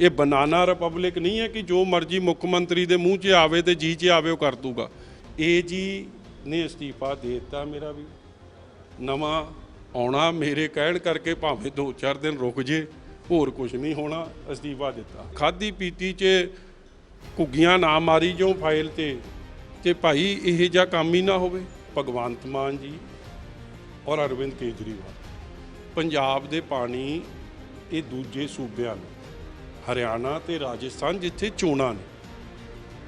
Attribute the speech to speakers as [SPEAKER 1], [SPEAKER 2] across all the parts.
[SPEAKER 1] ਇਹ ਬਨਾਨਾ ਰਿਪਬਲਿਕ ਨਹੀਂ ਹੈ ਕਿ ਜੋ ਮਰਜ਼ੀ ਮੁੱਖ ਮੰਤਰੀ ਦੇ ਮੂੰਹ 'ਚ ਆਵੇ ਤੇ ਜੀ 'ਚ ਆਵੇ ਉਹ ਕਰ ਦੂਗਾ। ਇਹ ਜੀ ਨੇ ਅਸਤੀਫਾ ਦੇ ਦਿੱਤਾ ਮੇਰਾ ਵੀ। ਨਵਾਂ ਆਉਣਾ ਮੇਰੇ ਕਹਿਣ ਕਰਕੇ ਭਾਵੇਂ 2-4 ਦਿਨ ਰੁਕ ਜੇ, ਹੋਰ ਕੁਝ ਨਹੀਂ ਹੋਣਾ, ਅਸਤੀਫਾ ਦਿੱਤਾ। ਖਾਦੀ ਪੀਤੀ 'ਚ ਘੁੱਗੀਆਂ ਨਾ ਮਾਰੀ ਜੋ ਫਾਈਲ ਤੇ ਤੇ ਭਾਈ ਇਹ ਜਿਹਾ ਕੰਮ ਹੀ ਨਾ ਹੋਵੇ। ਭਗਵੰਤ ਮਾਨ ਜੀ ਔਰ ਅਰਵਿੰਦ ਕੇਜਰੀਵਾਲ। ਪੰਜਾਬ ਦੇ ਪਾਣੀ ਇਹ ਦੂਜੇ ਸੂਬਿਆਂ ਨੂੰ ਹਰਿਆਣਾ ਤੇ ਰਾਜਸਥਾਨ ਜਿੱਥੇ ਚੋਣਾਂ ਨੇ,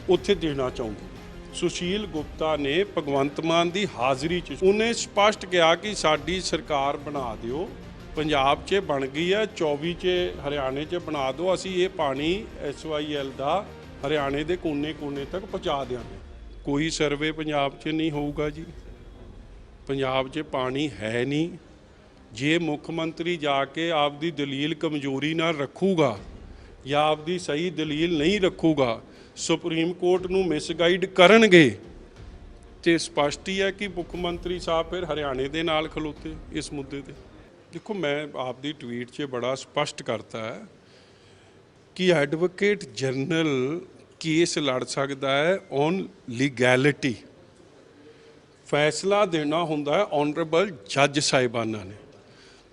[SPEAKER 1] ਉੱਥੇ ਦੇਣਾ ਚਾਹੁੰਦੇ ਸੁਸ਼ੀਲ ਗੁਪਤਾ ਨੇ ਭਗਵੰਤ ਮਾਨ ਦੀ ਹਾਜ਼ਰੀ 'ਚ ਉਹਨੇ ਸਪਸ਼ਟ ਕਿਹਾ ਕਿ ਸਾਡੀ ਸਰਕਾਰ ਬਣਾ ਦਿਓ, ਪੰਜਾਬ 'ਚ ਬਣ ਗਈ ਹੈ 24 'ਚ ਹਰਿਆਣੇ 'ਚ ਬਣਾ ਦਿਓ, ਅਸੀਂ ਇਹ ਪਾਣੀ ਐਸਵਾਈਐਲ ਦਾ ਹਰਿਆਣੇ ਦੇ ਕੋਨੇ-ਕੋਨੇ ਤੱਕ ਪਹੁੰਚਾ ਦਿਆਂਗੇ। ਕੋਈ ਸਰਵੇ ਪੰਜਾਬ 'ਚ ਨਹੀਂ ਹੋਊਗਾ ਜੀ। ਪੰਜਾਬ 'ਚ ਪਾਣੀ ਹੈ ਨਹੀਂ। ਜੇ ਮੁੱਖ ਮੰਤਰੀ ਜਾ ਕੇ ਆਪਦੀ ਦਲੀਲ ਕਮਜ਼ੋਰੀ ਨਾਲ ਰੱਖੂਗਾ ਜਾਂ ਆਪਦੀ ਸਹੀ ਦਲੀਲ ਨਹੀਂ ਰੱਖੂਗਾ, ਸੁਪਰੀਮ ਕੋਰਟ ਨੂੰ ਮਿਸਗਾਈਡ ਕਰਨਗੇ। ਤੇ ਸਪਸ਼ਟ ਹੀ ਹੈ ਕਿ ਮੁੱਖ ਮੰਤਰੀ ਸਾਹਿਬ ਫਿਰ ਹਰਿਆਣੇ ਦੇ ਨਾਲ ਖਲੋਤੇ ਇਸ ਮੁੱਦੇ ਤੇ। ਦੇਖੋ, ਮੈਂ ਆਪਦੀ ਟਵੀਟ 'ਚ ਬੜਾ ਸਪਸ਼ਟ ਕਰਤਾ ਹੈ ਕਿ ਐਡਵੋਕੇਟ ਜਨਰਲ ਕੇਸ ਲੜ ਸਕਦਾ ਹੈ ਔਨ ਲੀਗੈਲਿਟੀ ਫੈਸਲਾ ਦੇਣਾ ਹੁੰਦਾ ਹੈ ਆਨਰੇਬਲ ਜੱਜ ਸਾਹਿਬਾਨਾਂ ਨੇ।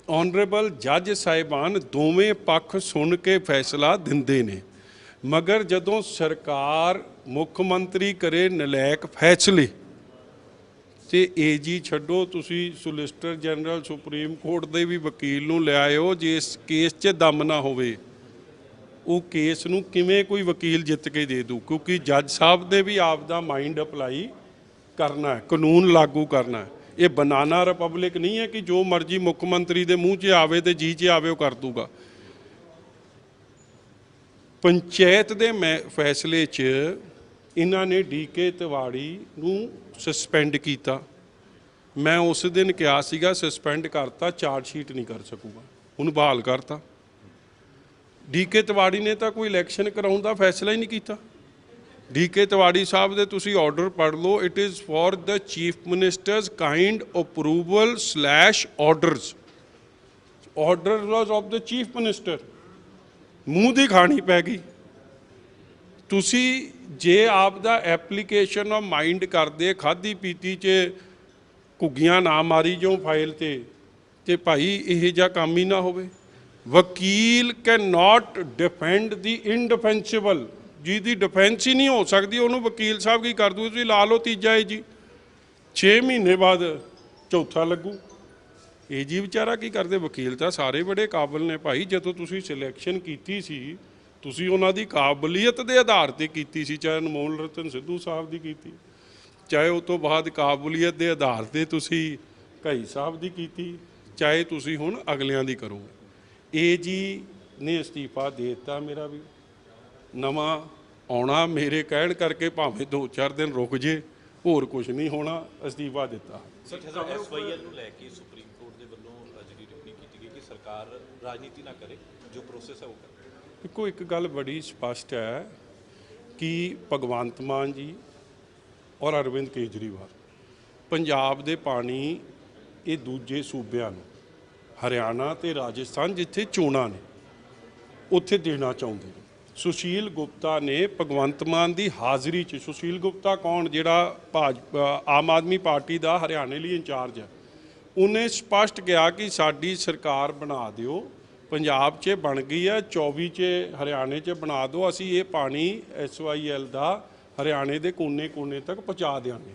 [SPEAKER 1] ਆਨਰੇਬਲ ਜੱਜ ਸਾਹਿਬਾਨ ਦੋਵੇਂ ਪੱਖ ਸੁਣ ਕੇ ਫੈਸਲਾ ਦਿੰਦੇ ਨੇ। ਮਗਰ ਜਦੋਂ ਸਰਕਾਰ ਮੁੱਖ ਮੰਤਰੀ ਕਰੇ ਨਲਾਇਕ ਫੈਸਲੇ, ਤੇ ਏਜੀ ਛੱਡੋ, ਤੁਸੀਂ ਸੁਲਿਸਟਰ ਜਨਰਲ ਸੁਪਰੀਮ ਕੋਰਟ ਦੇ ਵੀ ਵਕੀਲ ਨੂੰ ਲਿਆਇਓ ਜੇ ਇਸ ਕੇਸ 'ਚ ਦਮ ਨਾ ਹੋਵੇ, ਉਹ ਕੇਸ ਨੂੰ ਕਿਵੇਂ ਕੋਈ ਵਕੀਲ ਜਿੱਤ ਕੇ ਦੇ ਦੂ? ਕਿਉਂਕਿ ਜੱਜ ਸਾਹਿਬ ਨੇ ਵੀ ਆਪ ਦਾ ਮਾਈਂਡ ਅਪਲਾਈ ਕਰਨਾ ਹੈ, ਕਾਨੂੰਨ ਲਾਗੂ ਕਰਨਾ ਹੈ। ਇਹ ਬਨਾਨਾ ਰਿਪਬਲਿਕ ਨਹੀਂ ਹੈ ਕਿ ਜੋ ਮਰਜ਼ੀ ਮੁੱਖ ਮੰਤਰੀ ਦੇ ਮੂੰਹ 'ਚ ਆਵੇ ਤੇ ਜੀ 'ਚ ਆਵੇ ਉਹ ਕਰ ਦੂਗਾ। ਪੰਚਾਇਤ ਦੇ ਮੈਂ- ਫੈਸਲੇ 'ਚ ਇਹਨਾਂ ਨੇ ਡੀਕੇ ਤਿਵਾੜੀ ਨੂੰ ਸਸਪੈਂਡ ਕੀਤਾ। ਮੈਂ ਉਸ ਦਿਨ ਕਿਹਾ ਸੀਗਾ, ਸਸਪੈਂਡ ਕਰਤਾ, ਚਾਰਜ ਸ਼ੀਟ ਨਹੀਂ ਕਰ ਸਕੂਗਾ। ਉਹਨੂੰ ਬਹਾਲ ਕਰਤਾ। ਡੀਕੇ ਤਿਵਾੜੀ ਨੇ ਤਾਂ ਕੋਈ ਇਲੈਕਸ਼ਨ ਕਰਾਉਣ ਦਾ ਫੈਸਲਾ ਹੀ ਨਹੀਂ ਕੀਤਾ। ਡੀਕੇ ਤਿਵਾੜੀ ਸਾਹਿਬ ਦੇ ਤੁਸੀਂ ਆਰਡਰ ਪੜ੍ਹ ਲਓ it is for the chief minister's kind approval slash orders order was of the chief minister ਮੂੰਹ ਦੀ ਖਾਣੀ ਪੈ ਗਈ। ਤੁਸੀਂ ਜੇ ਆਪ ਦਾ ਐਪਲੀਕੇਸ਼ਨ ਆਫ ਮਾਈਂਡ ਕਰਦੇ ਖਾਦੀ ਪੀਤੀ 'ਚ ਘੁੱਗੀਆਂ ਨਾ ਮਾਰੀ ਜੋ ਫਾਈਲ ਤੇ ਤੇ ਭਾਈ ਇਹ ਜਿਹਾ ਕੰਮ ਹੀ ਨਾ ਹੋਵੇ। ਵਕੀਲ ਕੈਨ ਨਾਟ ਡਿਫੈਂਡ ਦੀ ਇਨਡਿਫੈਂਸਿਬਲ ਜਿਹਦੀ ਡਿਫੈਂਸ ਹੀ ਨਹੀਂ ਹੋ ਸਕਦੀ, ਉਹਨੂੰ ਵਕੀਲ ਸਾਹਿਬ ਕੀ ਕਰ ਦੂ ਤੁਸੀਂ ਲਾ ਲਓ ਤੀਜਾ ਇਹ ਜੀ। 6 ਮਹੀਨੇ ਬਾਅਦ ਚੌਥਾ ਲੱਗੂ। ਇਹ ਜੀ ਵਿਚਾਰਾ ਕੀ ਕਰਦੇ? ਵਕੀਲ ਤਾਂ ਸਾਰੇ ਬੜੇ ਕਾਬਲ ਨੇ ਭਾਈ। ਜਦੋਂ ਤੁਸੀਂ ਸਿਲੈਕਸ਼ਨ ਕੀਤੀ ਸੀ, ਤੁਸੀਂ ਉਹਨਾਂ ਦੀ ਕਾਬਲੀਅਤ ਦੇ ਆਧਾਰ ਤੇ ਕੀਤੀ ਸੀ, ਚਾਹੇ ਅਨਮੋਲ ਰਤਨ ਸਿੱਧੂ ਸਾਹਿਬ ਦੀ ਕੀਤੀ, ਚਾਹੇ ਉਹ ਤੋਂ ਬਾਅਦ ਕਾਬਲੀਅਤ ਦੇ ਆਧਾਰ ਤੇ ਤੁਸੀਂ ਕਈ ਸਾਹਿਬ ਦੀ ਕੀਤੀ, ਚਾਹੇ ਤੁਸੀਂ ਹੁਣ ਅਗਲਿਆਂ ਦੀ ਕਰੋਗੇ। ਇਹ ਜੀ ਨੇ ਅਸਤੀਫਾ ਦੇ ਦਿੱਤਾ ਮੇਰਾ ਵੀ। ਨਵਾਂ ਆਉਣਾ ਮੇਰੇ ਕਹਿਣ ਕਰਕੇ ਭਾਵੇਂ 2-4 ਦਿਨ ਰੁਕ ਜੇ ਹੋਰ ਕੁਝ ਨਹੀਂ ਹੋਣਾ ਅਸਤੀਫਾ ਦਿੱਤਾ।
[SPEAKER 2] ਸਰ ਐਸਵਾਈਐਲ ਨੂੰ ਲੈ ਕੇ ਸੁਪਰੀਮ ਕੋਰਟ ਦੇ ਵੱਲੋਂ ਅ, ਜਿਹੜੀ ਟਿੱਪਣੀ ਕੀਤੀ ਗਈ ਕਿ ਸਰਕਾਰ ਰਾਜਨੀਤੀ ਨਾ ਕਰੇ ਜੋ ਪ੍ਰੋਸੈਸ ਹੈ ਉਹ ਕਰੇ।
[SPEAKER 1] ਦੇਖੋ ਇੱਕ ਗੱਲ ਬੜੀ ਸਪਸ਼ਟ ਹੈ ਕਿ ਭਗਵੰਤ ਮਾਨ ਜੀ ਔਰ ਅਰਵਿੰਦ ਕੇਜਰੀਵਾਲ ਪੰਜਾਬ ਦੇ ਪਾਣੀ ਇਹ ਦੂਜੇ ਸੂਬਿਆਂ ਨੂੰ ਹਰਿਆਣਾ ਤੇ ਰਾਜਸਥਾਨ ਜਿੱਥੇ ਚੋਣਾਂ ਨੇ ਉੱਥੇ ਦੇਣਾ ਚਾਹੁੰਦੇ ਨੇ। ਸੁਸ਼ੀਲ ਗੁਪਤਾ ਨੇ ਭਗਵੰਤ ਮਾਨ ਦੀ ਹਾਜ਼ਰੀ 'ਚ, ਸੁਸ਼ੀਲ ਗੁਪਤਾ ਕੌਣ? ਜਿਹੜਾ ਭਾਜਪਾ ਆਮ ਆਦਮੀ ਪਾਰਟੀ ਦਾ ਹਰਿਆਣੇ ਲਈ ਇੰਚਾਰਜ ਹੈ। ਉਹਨੇ ਸਪਸ਼ਟ ਕਿਹਾ ਕਿ ਸਾਡੀ ਸਰਕਾਰ ਬਣਾ ਦਿਓ, ਪੰਜਾਬ 'ਚ ਬਣ ਗਈ ਹੈ 24 'ਚ ਹਰਿਆਣੇ 'ਚ ਬਣਾ ਦਿਓ, ਅਸੀਂ ਇਹ ਪਾਣੀ ਐਸਵਾਈਐਲ ਦਾ ਹਰਿਆਣੇ ਦੇ ਕੋਨੇ-ਕੋਨੇ ਤੱਕ ਪਹੁੰਚਾ ਦਿਆਂਗੇ।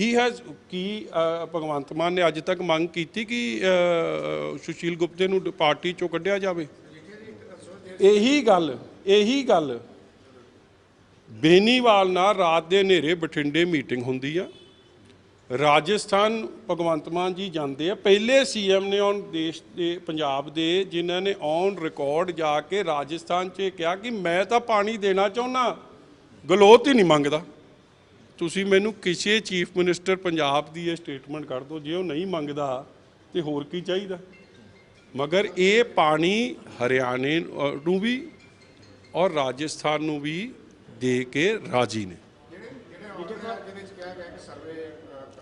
[SPEAKER 1] ਹੀ ਹੈਜ਼ ਕੀ ਭਗਵੰਤ ਮਾਨ ਨੇ ਅੱਜ ਤੱਕ ਮੰਗ ਕੀਤੀ ਕਿ ਸੁਸ਼ੀਲ ਗੁਪਤੇ ਨੂੰ ਪਾਰਟੀ ਚੋਂ ਕੱਢਿਆ ਜਾਵੇ? ਇਹੀ ਗੱਲ ਇਹੀ ਗੱਲ, ਬੇਨੀਵਾਲ ਨਾਲ ਰਾਤ ਦੇ ਹਨੇਰੇ ਬਠਿੰਡੇ ਮੀਟਿੰਗ ਹੁੰਦੀ ਆ। ਰਾਜਸਥਾਨ ਭਗਵੰਤ ਮਾਨ ਜੀ ਜਾਂਦੇ ਆ। ਪਹਿਲੇ ਸੀਐਮ ਨੇ ਔਨ ਦੇਸ਼ ਦੇ, ਪੰਜਾਬ ਦੇ, ਜਿਨ੍ਹਾਂ ਨੇ ਔਨ ਰਿਕਾਰਡ ਜਾ ਕੇ ਰਾਜਸਥਾਨ 'ਚ ਕਿਹਾ ਕਿ ਮੈਂ ਤਾਂ ਪਾਣੀ ਦੇਣਾ ਚਾਹੁੰਦਾ ਗਲੋਤ ਹੀ ਨਹੀਂ ਮੰਗਦਾ। ਤੁਸੀਂ ਮੈਨੂੰ ਕਿਸੇ ਚੀਫ ਮਿਨਿਸਟਰ ਪੰਜਾਬ ਦੀ ਇਹ ਸਟੇਟਮੈਂਟ ਕਰ ਦਿਓ, ਜੇ ਉਹ ਨਹੀਂ ਮੰਗਦਾ ਤੇ ਹੋਰ ਕੀ ਚਾਹੀਦਾ? ਮਗਰ ਇਹ ਪਾਣੀ ਹਰਿਆਣੇ ਨੂੰ ਵੀ ਔਰ ਰਾਜਸਥਾਨ ਨੂੰ ਵੀ ਦੇ ਕੇ ਰਾਜੀ ਨੇ।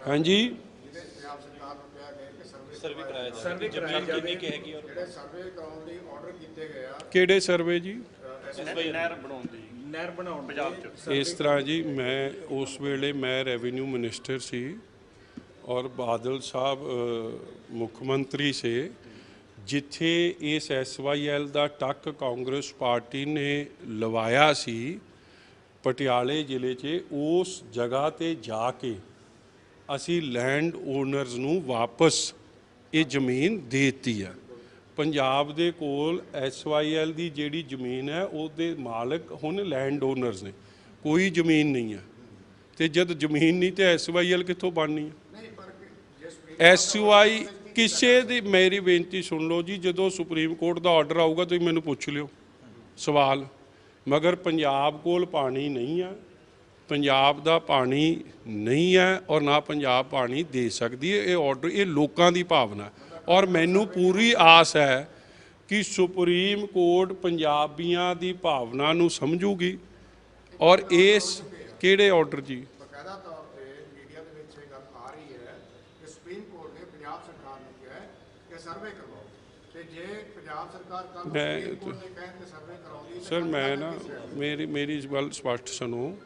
[SPEAKER 1] ਹਾਂਜੀ।
[SPEAKER 3] ਜਿਹਦੇ ਪੰਜਾਬ ਸਰਕਾਰ ਨੂੰ ਕਿਹਾ ਗਿਆ ਕਿ ਸਰਵੇ
[SPEAKER 2] ਸਰਵੇ ਕਰਾਇਆ ਜਾਵੇ। ਜ਼ਮੀਨ ਕਿੰਨੀ ਕੁ ਹੈਗੀ ਔਰ
[SPEAKER 3] ਜਿਹੜੇ ਸਰਵੇ ਕਰਾਉਣ ਲਈ ਆਰਡਰ ਕੀਤੇ ਗਏ ਆ
[SPEAKER 1] ਕਿਹੜੇ ਸਰਵੇ ਜੀ?
[SPEAKER 4] ਨਹਿਰ ਬਣਾਉਣ ਦੀ
[SPEAKER 5] ਨਹਿਰ ਬਣਾਉਣ
[SPEAKER 4] ਪੰਜਾਬ
[SPEAKER 5] ਦੇ
[SPEAKER 4] ਚ।
[SPEAKER 5] ਸਰਵੇ
[SPEAKER 1] ਇਸ ਤਰ੍ਹਾਂ ਜੀ ਮੈਂ ਉਸ ਵੇਲੇ ਮੈਂ ਰੈਵਨਿਊ ਮਿਨਿਸਟਰ ਸੀ ਔਰ ਬਾਦਲ ਸਾਹਿਬ ਮੁੱਖ ਮੰਤਰੀ ਸੇ। ਜਿੱਥੇ ਇਸ ਐਸਵਾਈਐਲ ਦਾ ਟੱਕ ਕਾਂਗਰਸ ਪਾਰਟੀ ਨੇ ਲਵਾਇਆ ਸੀ ਪਟਿਆਲੇ ਜ਼ਿਲ੍ਹੇ 'ਚ ਉਸ ਜਗ੍ਹਾ ਤੇ ਜਾ ਕੇ ਅਸੀਂ ਲੈਂਡ ਓਨਰਸ ਨੂੰ ਵਾਪਸ ਇਹ ਜ਼ਮੀਨ ਦੇ ਦਿੱਤੀ ਆ। ਪੰਜਾਬ ਦੇ ਕੋਲ ਐਸਵਾਈਐਲ ਦੀ ਜਿਹੜੀ ਜ਼ਮੀਨ ਹੈ ਉਹਦੇ ਮਾਲਕ ਹੁਣ ਲੈਂਡ ਓਨਰਸ ਨੇ। ਕੋਈ ਜ਼ਮੀਨ ਨਹੀਂ ਹੈ ਤੇ ਜਦ ਜ਼ਮੀਨ ਨਹੀਂ ਤੇ ਐਸਵਾਈਐਲ ਕਿੱਥੋਂ ਬਣਨੀ ਹੈ
[SPEAKER 3] ਨਹੀਂ
[SPEAKER 1] ਕਿਸੇ ਦੀ ਮੇਰੀ ਬੇਨਤੀ ਸੁਣ ਲਓ ਜੀ, ਜਦੋਂ ਸੁਪਰੀਮ ਕੋਰਟ ਦਾ ਆਰਡਰ ਆਊਗਾ, ਤੁਸੀਂ ਮੈਨੂੰ ਪੁੱਛ ਲਿਓ। ਸਵਾਲ। ਮਗਰ ਪੰਜਾਬ ਕੋਲ ਪਾਣੀ ਨਹੀਂ ਆ ਪੰਜਾਬ ਦਾ ਪਾਣੀ ਨਹੀਂ ਹੈ ਔਰ ਨਾ ਪੰਜਾਬ ਪਾਣੀ ਦੇ ਸਕਦੀ ਹੈ। ਇਹ ਆਰਡਰ ਇਹ ਲੋਕਾਂ ਦੀ ਭਾਵਨਾ ਔਰ ਮੈਨੂੰ ਪੂਰੀ ਆਸ ਹੈ ਕਿ ਸੁਪਰੀਮ ਕੋਰਟ ਪੰਜਾਬੀਆਂ ਦੀ ਭਾਵਨਾ ਨੂੰ ਸਮਝੂਗੀ। ਔਰ ਇਸ ਕਿਹੜੇ ਆਰਡਰ ਜੀ
[SPEAKER 3] ਬਕਾਇਦਾ ਤੌਰ ਤੇ ਮੀਡੀਆ ਦੇ ਵਿੱਚ ਇਹ ਗੱਲ ਆ ਰਹੀ ਹੈ ਕਿ ਸੁਪਰੀਮ ਕੋਰਟ ਨੇ ਪੰਜਾਬ ਸਰਕਾਰ ਨੂੰ ਕਿਹਾ ਹੈ ਕਿ ਸਰਵੇ ਕਰਵਾਓ। ਤੇ ਜੇ ਪੰਜਾਬ ਸਰਕਾਰ ਕੱਲ ਸੁਪਰੀਮ ਕੋਰਟ ਦੇ ਕਹਿਣ ਤੇ ਸਰਵੇ ਕਰਾਉਂਦੀ
[SPEAKER 1] ਸਰ ਮੈਂ ਨਾ ਮੇਰੀ ਮੇਰੀ ਇਸ ਗੱਲ ਸਪਸ਼ਟ ਸੁਣੋ।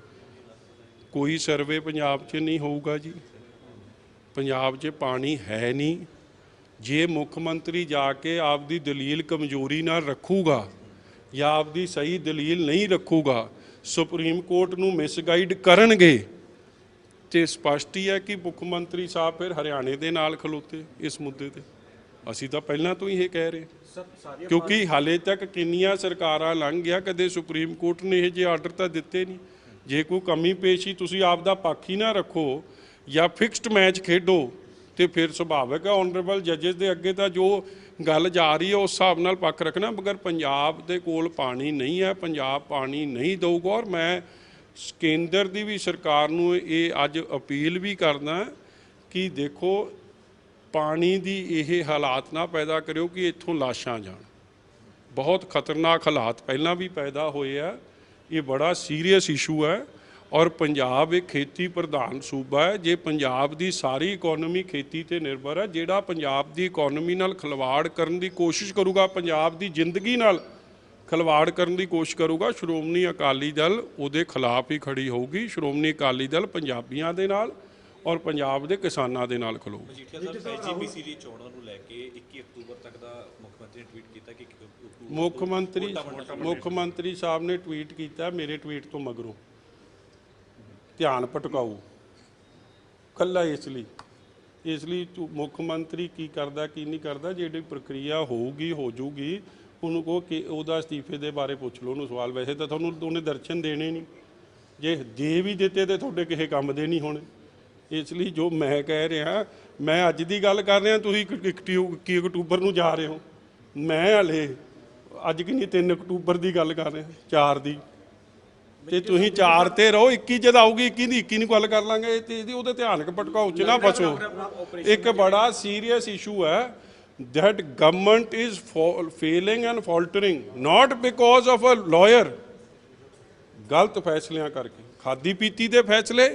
[SPEAKER 1] ਕੋਈ ਸਰਵੇ ਪੰਜਾਬ 'ਚ ਨਹੀਂ ਹੋਊਗਾ ਜੀ। ਪੰਜਾਬ 'ਚ ਪਾਣੀ ਹੈ ਨਹੀਂ। ਜੇ ਮੁੱਖ ਮੰਤਰੀ ਜਾ ਕੇ ਆਪਦੀ ਦਲੀਲ ਕਮਜ਼ੋਰੀ ਨਾਲ ਰੱਖੂਗਾ ਜਾਂ ਆਪਦੀ ਸਹੀ ਦਲੀਲ ਨਹੀਂ ਰੱਖੂਗਾ ਸੁਪਰੀਮ ਕੋਰਟ ਨੂੰ ਮਿਸਗਾਈਡ ਕਰਨਗੇ। ਤੇ ਸਪਸ਼ਟ ਹੀ ਹੈ ਕਿ ਮੁੱਖ ਮੰਤਰੀ ਸਾਹਿਬ ਫਿਰ ਹਰਿਆਣੇ ਦੇ ਨਾਲ ਖਲੋਤੇ ਇਸ ਮੁੱਦੇ ਤੇ। ਅਸੀਂ ਤਾਂ ਪਹਿਲਾਂ ਤੋਂ ਹੀ ਇਹ ਕਹਿ ਰਹੇ ਕਿਉਂਕਿ ਹਾਲੇ ਤੱਕ ਕਿੰਨੀਆਂ ਸਰਕਾਰਾਂ ਲੰਘ ਗਿਆ ਕਦੇ ਸੁਪਰੀਮ ਕੋਰਟ ਨੇ ਇਹ ਜਿਹੇ ਆਰਡਰ ਤਾਂ ਦਿੱਤੇ ਨਹੀਂ। ਜੇ ਕੋਈ ਕਮੀ ਪੇਸ਼ੀ ਤੁਸੀਂ ਆਪ ਦਾ ਪੱਖ ਹੀ ਨਾ ਰੱਖੋ ਜਾਂ ਫਿਕਸਡ ਮੈਚ ਖੇਡੋ ਤੇ ਫਿਰ ਸੁਭਾਵਿਕ ਹੈ ਆਨਰੇਬਲ ਜੱਜਸ ਦੇ ਅੱਗੇ ਤਾਂ ਜੋ ਗੱਲ ਜਾ ਰਹੀ ਹੈ ਉਸ ਹਿਸਾਬ ਨਾਲ ਪੱਖ ਰੱਖਣਾ ਮਗਰ ਪੰਜਾਬ ਦੇ ਕੋਲ ਪਾਣੀ ਨਹੀਂ ਹੈ ਪੰਜਾਬ ਪਾਣੀ ਨਹੀਂ ਦਊਗਾ ਔਰ ਮੈਂ ਕੇਂਦਰ ਦੀ ਵੀ ਸਰਕਾਰ ਨੂੰ ਇਹ ਅੱਜ ਅਪੀਲ ਵੀ ਕਰਦਾ ਕਿ ਦੇਖੋ ਪਾਣੀ ਦੀ ਇਹ ਹਾਲਾਤ ਨਾ ਪੈਦਾ ਕਰਿਓ ਕਿ ਇੱਥੋਂ ਲਾਸ਼ਾਂ ਜਾਣ। ਬਹੁਤ ਖਤਰਨਾਕ ਹਾਲਾਤ ਪਹਿਲਾਂ ਵੀ ਪੈਦਾ ਹੋਏ ਆ। ਇਹ ਬੜਾ ਸੀਰੀਅਸ ਇਸ਼ੂ ਹੈ ਔਰ ਪੰਜਾਬ ਇੱਕ ਖੇਤੀ ਪ੍ਰਧਾਨ ਸੂਬਾ ਹੈ। ਜੇ ਪੰਜਾਬ ਦੀ ਸਾਰੀ ਇਕਨੋਮੀ ਖੇਤੀ ਤੇ ਨਿਰਭਰ ਹੈ, ਜਿਹੜਾ ਪੰਜਾਬ ਦੀ ਇਕਨੋਮੀ ਨਾਲ ਖਿਲਵਾੜ ਕਰਨ ਦੀ ਕੋਸ਼ਿਸ਼ ਕਰੂਗਾ, ਪੰਜਾਬ ਦੀ ਜ਼ਿੰਦਗੀ ਨਾਲ ਖਿਲਵਾੜ ਕਰਨ ਦੀ ਕੋਸ਼ਿਸ਼ ਕਰੂਗਾ, ਸ਼੍ਰੋਮਣੀ ਅਕਾਲੀ ਦਲ ਉਹਦੇ ਖਿਲਾਫ ਹੀ ਖੜੀ ਹੋਊਗੀ। ਸ਼੍ਰੋਮਣੀ ਅਕਾਲੀ ਦਲ ਪੰਜਾਬੀਆਂ ਦੇ ਨਾਲ ਔਰ ਪੰਜਾਬ ਦੇ ਕਿਸਾਨਾਂ ਦੇ ਨਾਲ ਖਲੋਊਗਾ
[SPEAKER 2] ਮਜੀਠੀਆ ਸਾਹਿਬ ਐਜੀਪੀਸੀ ਦੀ ਚੋਣਾਂ ਨੂੰ ਲੈ ਕੇ 21 ਅਕਤੂਬਰ ਤੱਕ ਦਾ ਮੁੱਖ ਮੰਤਰੀ ਨੇ ਟਵੀਟ ਕੀਤਾ ਕਿ 21 ਅਕਤੂਬਰ
[SPEAKER 1] ਮੁੱਖ ਮੰਤਰੀ ਮੁੱਖ ਸਾਹਿਬ ਨੇ ਟਵੀਟ ਕੀਤਾ ਮੇਰੇ ਟਵੀਟ ਤੋਂ ਮਗਰੋਂ। ਧਿਆਨ ਭਟਕਾਊ ਕੱਲਾ ਇਸ ਲਈ। ਇਸ ਲਈ ਤੂੰ ਮੁੱਖ ਮੰਤਰੀ ਕੀ ਕਰਦਾ ਕੀ ਨਹੀਂ ਕਰਦਾ ਜਿਹੜੀ ਪ੍ਰਕਿਰਿਆ ਹੋਊਗੀ ਹੋ ਜੂਗੀ ਉਹਨੂੰ ਕਹੋ ਕਿ ਉਹਦਾ ਅਸਤੀਫੇ ਦੇ ਬਾਰੇ ਪੁੱਛ ਲਓ ਉਹਨੂੰ ਸਵਾਲ। ਵੈਸੇ ਤਾਂ ਤੁਹਾਨੂੰ ਉਹਨੇ ਦਰਸ਼ਨ ਦੇਣੇ ਨਹੀਂ। ਜੇ ਦੇ ਵੀ ਦਿੱਤੇ ਤੇ ਤੁਹਾਡੇ ਕਿਸੇ ਕੰਮ ਦੇ ਨਹੀਂ ਹੋਣੇ। ਇਸ ਲਈ ਜੋ ਮੈਂ ਕਹਿ ਰਿਹਾ ਮੈਂ ਅੱਜ ਦੀ ਗੱਲ ਕਰ ਰਿਹਾ ਤੁਸੀਂ ਇੱਕ- ਇੱਕ ਟਿਊ- ਇੱਕੀ ਅਕਤੂਬਰ ਨੂੰ ਜਾ ਰਹੇ ਹੋ? ਮੈਂ ਹਲੇ ਅੱਜ ਕਿੰਨੀ 3 ਅਕਤੂਬਰ ਦੀ ਗੱਲ ਕਰ ਰਿਹਾ 4 ਦੀ। ਤੇ ਤੁਸੀਂ 4 ਤੇ ਰਹੋ 21 ਜਦ ਆਊਗੀ 21 ਦੀ 21 ਨੂੰ ਗੱਲ ਕਰ ਲਾਂਗੇ ਤੇ ਇਹਦੀ ਉਹਦੇ ਧਿਆਨ ਕ ਭਟਕਾਓ ਚ ਨਾ ਫਸੋ। ਇੱਕ ਬੜਾ ਸੀਰੀਅਸ ਇਸ਼ੂ ਹੈ that government is failing and faltering not because of a lawyer ਗਲਤ ਫੈਸਲਿਆਂ ਕਰਕੇ ਖਾਦੀ ਪੀਤੀ ਦੇ ਫੈਸਲੇ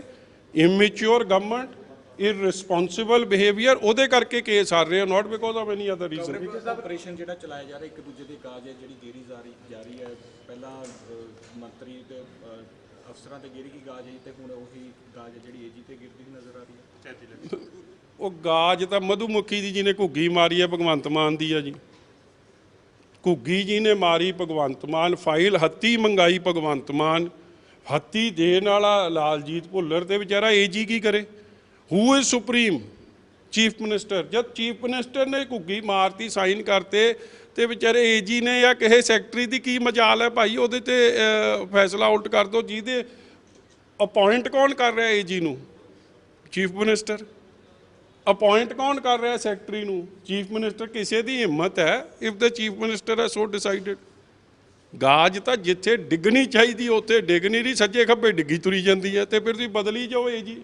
[SPEAKER 1] ਇਮੈਚੁਰ ਗਵਰਨਮੈਂਟ ਇਰਰਿਸਪੌਂਸਿਬਲ ਬਿਹੇਵੀਅਰ ਉਹਦੇ ਕਰਕੇ ਕੇਸ ਆ ਰਹੇ ਆ not because of any other reason
[SPEAKER 5] operation ਜਿਹੜਾ ਚਲਾਇਆ ਜਾ ਰਿਹਾ ਇੱਕ ਦੂਜੇ ਦੇ ਕਾਜ ਹੈ ਜਿਹੜੀ ਗੇਰੀ ਜਾ ਰਹੀ ਜਾ ਰਹੀ ਹੈ। ਪਹਿਲਾਂ ਮੰਤਰੀ ਤੇ ਅਫਸਰਾਂ ਤੇ ਗੇਰੀ ਕੀ ਗਾਜ ਹੈ ਤੇ ਹੁਣ ਉਹੀ ਗਾਜ ਜਿਹੜੀ ਏਜੀ ਤੇ ਗਿਰਦੀ ਨਜ਼ਰ ਆ ਰਹੀ ਹੈ।
[SPEAKER 1] ਉਹ ਗਾਜ ਤਾਂ ਮਧੂਮੱਖੀ ਦੀ ਜਿਹਨੇ ਘੁੱਗੀ ਮਾਰੀ ਹੈ ਭਗਵੰਤ ਮਾਨ ਦੀ ਆ ਜੀ। ਘੁੱਗੀ ਜੀ ਨੇ ਮਾਰੀ ਭਗਵੰਤ ਮਾਨ ਫਾਈਲ ਹੱਤੀ ਮੰਗਾਈ ਭਗਵੰਤ ਮਾਨ ਹੱਤੀ ਦੇਣ ਵਾਲਾ ਲਾਲਜੀਤ ਭੁੱਲਰ ਤੇ ਵਿਚਾਰਾ ਏਜੀ ਕੀ ਕਰੇ? Who is supreme chief minister ਜਦ ਚੀਫ ਮਿਨਿਸਟਰ ਨੇ ਘੁੱਗੀ ਮਾਰਤੀ ਸਾਈਨ ਕਰਤੇ ਤੇ ਵਿਚਾਰੇ ਏਜੀ ਨੇ ਜਾਂ ਕਿਸੇ ਸੈਕਟਰੀ ਦੀ ਕੀ ਮਜਾਲ ਹੈ ਭਾਈ? ਉਹਦੇ ਤੇ ਫੈਸਲਾ ਉਲਟ ਕਰ ਦੋ। ਜਿਹਦੇ ਅਪਾਇੰਟ ਕੌਣ ਕਰ ਰਿਹਾ ਏਜੀ ਨੂੰ? ਚੀਫ ਮਿਨਿਸਟਰ ਅਪਾਇੰਟ ਕੌਣ ਕਰ ਰਿਹਾ ਸੈਕਟਰੀ ਨੂੰ? ਚੀਫ ਮਿਨਿਸਟਰ ਕਿਸੇ ਦੀ ਹਿੰਮਤ ਹੈ। ਇਫ ਦ ਚੀਫ ਮਿਨਿਸਟਰ ਹੈ ਸੋ ਡਿਸਾਈਡਡ ਗਾਜ ਤਾਂ ਜਿੱਥੇ ਡਿੱਗਣੀ ਚਾਹੀਦੀ, ਉੱਥੇ ਡਿੱਗ ਨਹੀਂ ਰਹੀ, ਸੱਜੇ ਖੱਬੇ ਡਿੱਗੀ ਤੁਰੀ ਜਾਂਦੀ ਹੈ ਤੇ ਫਿਰ ਤੁਸੀਂ ਬਦਲੀ ਜਾਓ ਇਹ ਜੀ।